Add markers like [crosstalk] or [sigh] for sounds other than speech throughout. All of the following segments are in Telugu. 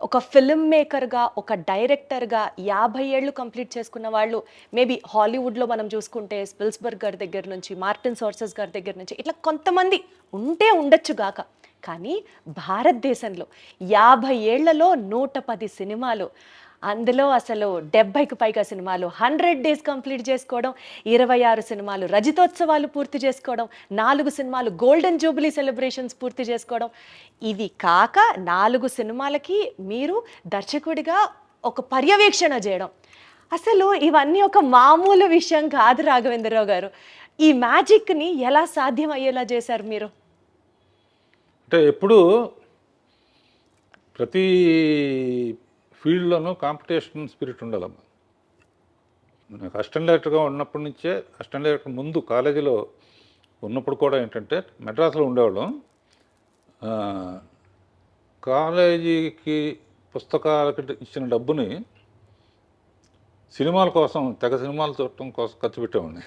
ఒక ఫిల్మ్ మేకర్గా ఒక డైరెక్టర్గా యాభై ఏళ్ళు కంప్లీట్ చేసుకున్న వాళ్ళు మేబీ హాలీవుడ్లో మనం చూసుకుంటే స్పిల్స్బర్గ్ గారి దగ్గర నుంచి మార్టిన్ సోర్సెస్ గారి దగ్గర నుంచి ఇట్లా కొంతమంది ఉంటే ఉండొచ్చు గాక. కానీ భారతదేశంలో యాభై ఏళ్ళలో నూట పది సినిమాలు అందులో అసలు డెబ్బైకి పైగా సినిమాలు హండ్రెడ్ డేస్ కంప్లీట్ చేసుకోవడం ఇరవై ఆరు సినిమాలు రజితోత్సవాలు పూర్తి చేసుకోవడం నాలుగు సినిమాలు గోల్డెన్ జూబిలీ సెలబ్రేషన్స్ పూర్తి చేసుకోవడం. ఇది కాక నాలుగు సినిమాలకి మీరు దర్శకుడిగా ఒక పర్యవేక్షణ చేయడం. అసలు ఇవన్నీ ఒక మామూలు విషయం కాదు రాఘవేంద్రరావు గారు. ఈ మ్యాజిక్ని ఎలా సాధ్యం అయ్యేలా చేశారు మీరు? అంటే ఎప్పుడు ప్రతి ఫీల్డ్లోనూ కాంపిటీషన్ స్పిరిట్ ఉండాలమ్మా నాకు అసిస్టెంట్ డైరెక్టర్గా ఉన్నప్పటి నుంచే అసిస్టెంట్ డైరెక్టర్ ముందు కాలేజీలో ఉన్నప్పుడు కూడా ఏంటంటే మెడ్రాస్లో ఉండేవాళ్ళం. కాలేజీకి పుస్తకాలకి ఇచ్చిన డబ్బుని సినిమాల కోసం తెగ సినిమాలు చూడటం కోసం ఖర్చు పెట్టేవాడిని.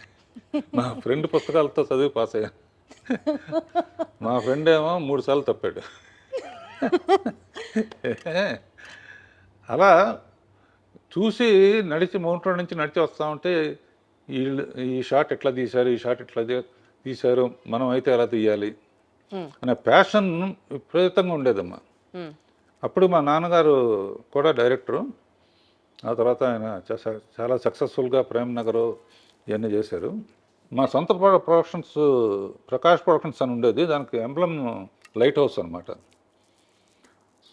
మా ఫ్రెండ్ పుస్తకాలతో చదివి పాస్ అయ్యాను. మా ఫ్రెండ్ ఏమో మూడు సార్లు తప్పాడు. [laughs] అలా చూసి నడిచి మౌంట్ రోడ్ నుంచి నడిచి వస్తా ఉంటే వీళ్ళు ఈ షాట్ ఎట్లా తీశారు ఈ షాట్ ఎట్లా తీశారు మనం అయితే ఎలా తీయాలి. అనే ప్యాషన్ విపరీతంగా ఉండేదమ్మా. మ్మ్. అప్పుడు మా నాన్నగారు కూడా డైరెక్టరు. ఆ తర్వాత ఆయన చాలా సక్సెస్ఫుల్గా ప్రేమ్ నగర్ ఇవన్నీ చేశారు. మా సొంత ప్రొ- ప్రొడక్షన్స్ ప్రకాష్ ప్రొడక్షన్స్ అని ఉండేది. దానికి ఎంబ్లం లైట్ హౌస్ అనమాట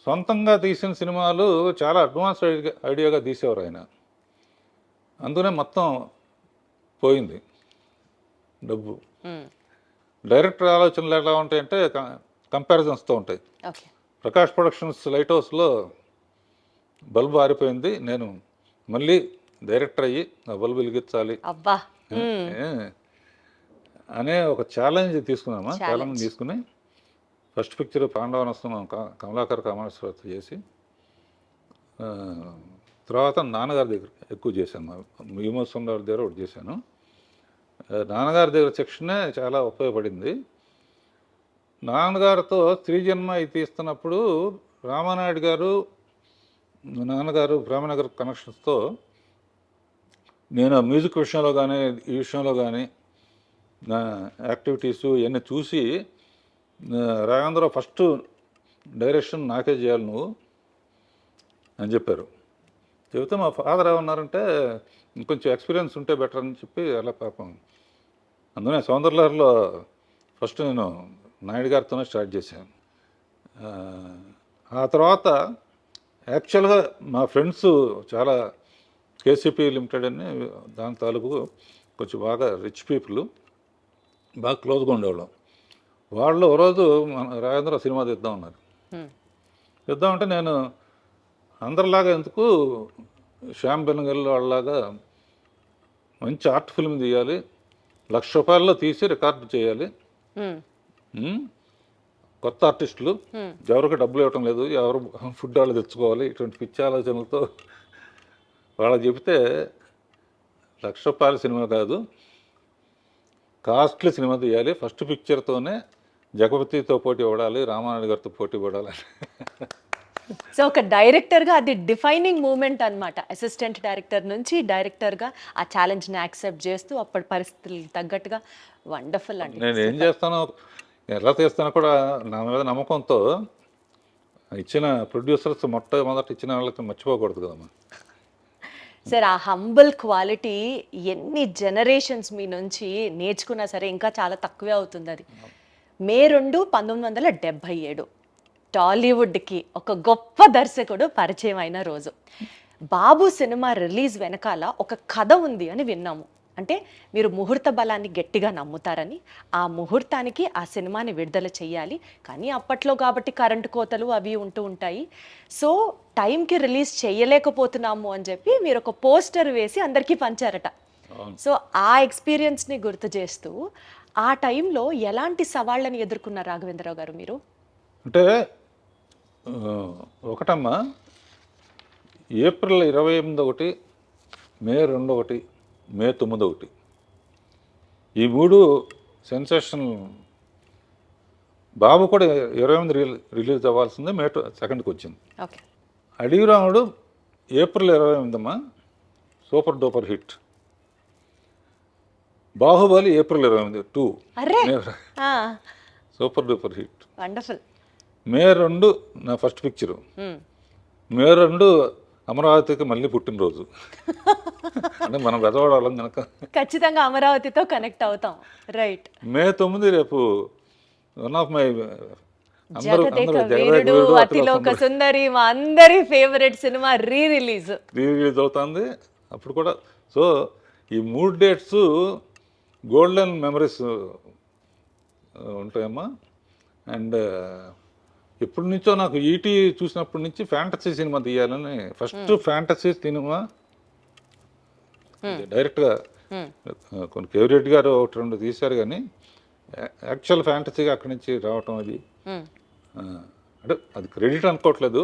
సొంతంగా తీసిన సినిమాలు చాలా అడ్వాన్స్ ఐడియా ఐడియాగా తీసేవారు ఆయన. అందుకనే మొత్తం పోయింది డబ్బు. డైరెక్టర్ ఆలోచనలు ఎలా ఉంటాయంటే కంపారిజన్స్తో ఉంటాయి. ప్రకాష్ ప్రొడక్షన్స్ లైట్ హౌస్లో బల్బు ఆరిపోయింది. నేను మళ్ళీ డైరెక్టర్ అయ్యి ఆ బల్బు వెలిగించాలి. అనే ఒక ఛాలెంజ్ తీసుకున్నామా. ఛాలెంజ్ తీసుకుని ఫస్ట్ పిక్చర్ పాండవనస్తం కమలాకర్ కామేశ్వరతో చేసి తర్వాత నాన్నగారి దగ్గర ఎక్కువ చేశాను. భీమోత్సవం గారి దగ్గర ఒకటి చేశాను. నాన్నగారి దగ్గర సెక్షనే చాలా ఉపయోగపడింది. నాన్నగారితో స్త్రీ జన్మ తీస్తున్నప్పుడు రామానాయుడు గారు నాన్నగారు ప్రేమనగర్ కనెక్షన్స్తో నేను మ్యూజిక్ విషయంలో కానీ ఈ విషయంలో కానీ నా యాక్టివిటీస్ ఇవన్నీ చూసి రాఘవేంద్ర ఫస్ట్ డైరెక్షన్ నాకే చేయాలి నువ్వు అని చెప్పారు. చెబితే మా ఫాదర్ ఏమన్నారంటే ఇంకొంచెం ఎక్స్పీరియన్స్ ఉంటే బెటర్ అని చెప్పి అలా పాపం. అందుకనే సౌందర్యలహరిలో ఫస్ట్ నేను నాయుడు గారితోనే స్టార్ట్ చేశాను. ఆ, ఆ తర్వాత యాక్చువల్గా మా ఫ్రెండ్స్ చాలా కేసీపీ లిమిటెడ్ అని దాని తాలూకు కొంచెం బాగా రిచ్ పీపుల్ బాగా క్లోజ్గా ఉండేవాళ్ళం. వాళ్ళు ఓ రోజు మన రాజేంద్ర సినిమా తీద్దాం ఉన్నారు మ్మ్. తీద్దామంటే నేను అందరిలాగా ఎందుకు శ్యామ్ బెనగల్ వాళ్ళలాగా మంచి ఆర్ట్ ఫిల్మ్ తీయాలి లక్ష రూపాయల్లో తీసి రికార్డు చేయాలి. కొత్త ఆర్టిస్టులు. ఎవరికి డబ్బులు ఇవ్వటం లేదు ఎవరు ఫుడ్ వాళ్ళు తెచ్చుకోవాలి ఇటువంటి పిచ్చి ఆలోచనలతో వాళ్ళకి చెబితే లక్ష రూపాయల సినిమా కాదు కాస్ట్లీ సినిమా తీయాలి. ఫస్ట్ పిక్చర్తోనే జగపతితో పోటీ పడాలి రామానాయుడు గారితో పోటీ పడాలి. సో ఒక డైరెక్టర్గా అది డిఫైనింగ్ మూమెంట్ అన్నమాట. అసిస్టెంట్ డైరెక్టర్ నుంచి డైరెక్టర్గా ఆ ఛాలెంజ్ని యాక్సెప్ట్ చేస్తూ అప్పటి పరిస్థితులకు తగ్గట్టుగా వండర్ఫుల్ అండి. నేను ఏం చేస్తానో ఎలా తీస్తానో కూడా నా మీద నమ్మకంతో ఇచ్చిన ప్రొడ్యూసర్స్ మొట్టమొదటి ఇచ్చిన వాళ్ళకి మర్చిపోకూడదు కదమ్మా. సార్ ఆ హంబుల్ క్వాలిటీ ఎన్ని జనరేషన్స్ మీ నుంచి నేర్చుకున్నా సరే ఇంకా చాలా తక్కువే అవుతుంది అది. మే రెండు పంతొమ్మిది వందల డెబ్భై ఏడు. టాలీవుడ్కి ఒక గొప్ప దర్శకుడు పరిచయం అయిన రోజు. బాబు సినిమా రిలీజ్ వెనకాల ఒక కథ ఉంది అని విన్నాము. అంటే మీరు ముహూర్త బలాన్ని గట్టిగా నమ్ముతారని ఆ ముహూర్తానికి ఆ సినిమాని విడుదల చేయాలి కానీ అప్పట్లో కాబట్టి కరెంటు కోతలు అవి ఉంటూ ఉంటాయి. సో టైంకి రిలీజ్ చేయలేకపోతున్నాము అని చెప్పి మీరు ఒక పోస్టర్ వేసి అందరికీ పంచారట. సో ఆ ఎక్స్పీరియన్స్ని గుర్తు చేస్తూ ఆ టైంలో ఎలాంటి సవాళ్ళని ఎదుర్కొన్నారు రాఘవేంద్రరావు గారు మీరు? అంటే ఒకటమ్మా ఏప్రిల్ ఇరవై ఎనిమిది ఒకటి మే రెండు ఒకటి మే తొమ్మిది ఒకటి. ఈ మూడు సెన్సేషన్ బాబు కూడా ఇరవై ఎనిమిది రిలీజ్ అవ్వాల్సింది మే సెకండ్కి వచ్చింది. ఓకే. అడవి రాముడు ఏప్రిల్ ఇరవై ఎనిమిదమ్మా super duper hit. Baahubali April ఇరవై ఎనిమిది too super duper hit. Wonderful. May రెండు నా ఫస్ట్ పిక్చరు. మే రెండు అమరావతికి మళ్ళీ పుట్టినరోజు. [laughs] అంటే మనం పెదవాడాలం కనుక ఖచ్చితంగా అమరావతితో కనెక్ట్ అవుతాం. రైట్. మే తొమ్మిది రేపు one of my Athiloka Sundari. మా అందరి favourite cinema re release re release అవుతుంది. అప్పుడు కూడా సో ఈ మూడు డేట్స్ గోల్డెన్ మెమరీస్ ఉంటాయమ్మా. అండ్ ఎప్పటి నుంచో నాకు ఈటీ చూసినప్పటి నుంచి ఫ్యాంటసీ సినిమా తీయాలని ఫస్ట్ ఫ్యాంటసీ సినిమా డైరెక్ట్గా కొన్ని కేవరెడ్డి గారు ఒకటి రెండు తీశారు కానీ యాక్చువల్ ఫ్యాంటసీగా అక్కడి నుంచి రావటం అది. అంటే అది క్రెడిట్ అనుకోవట్లేదు.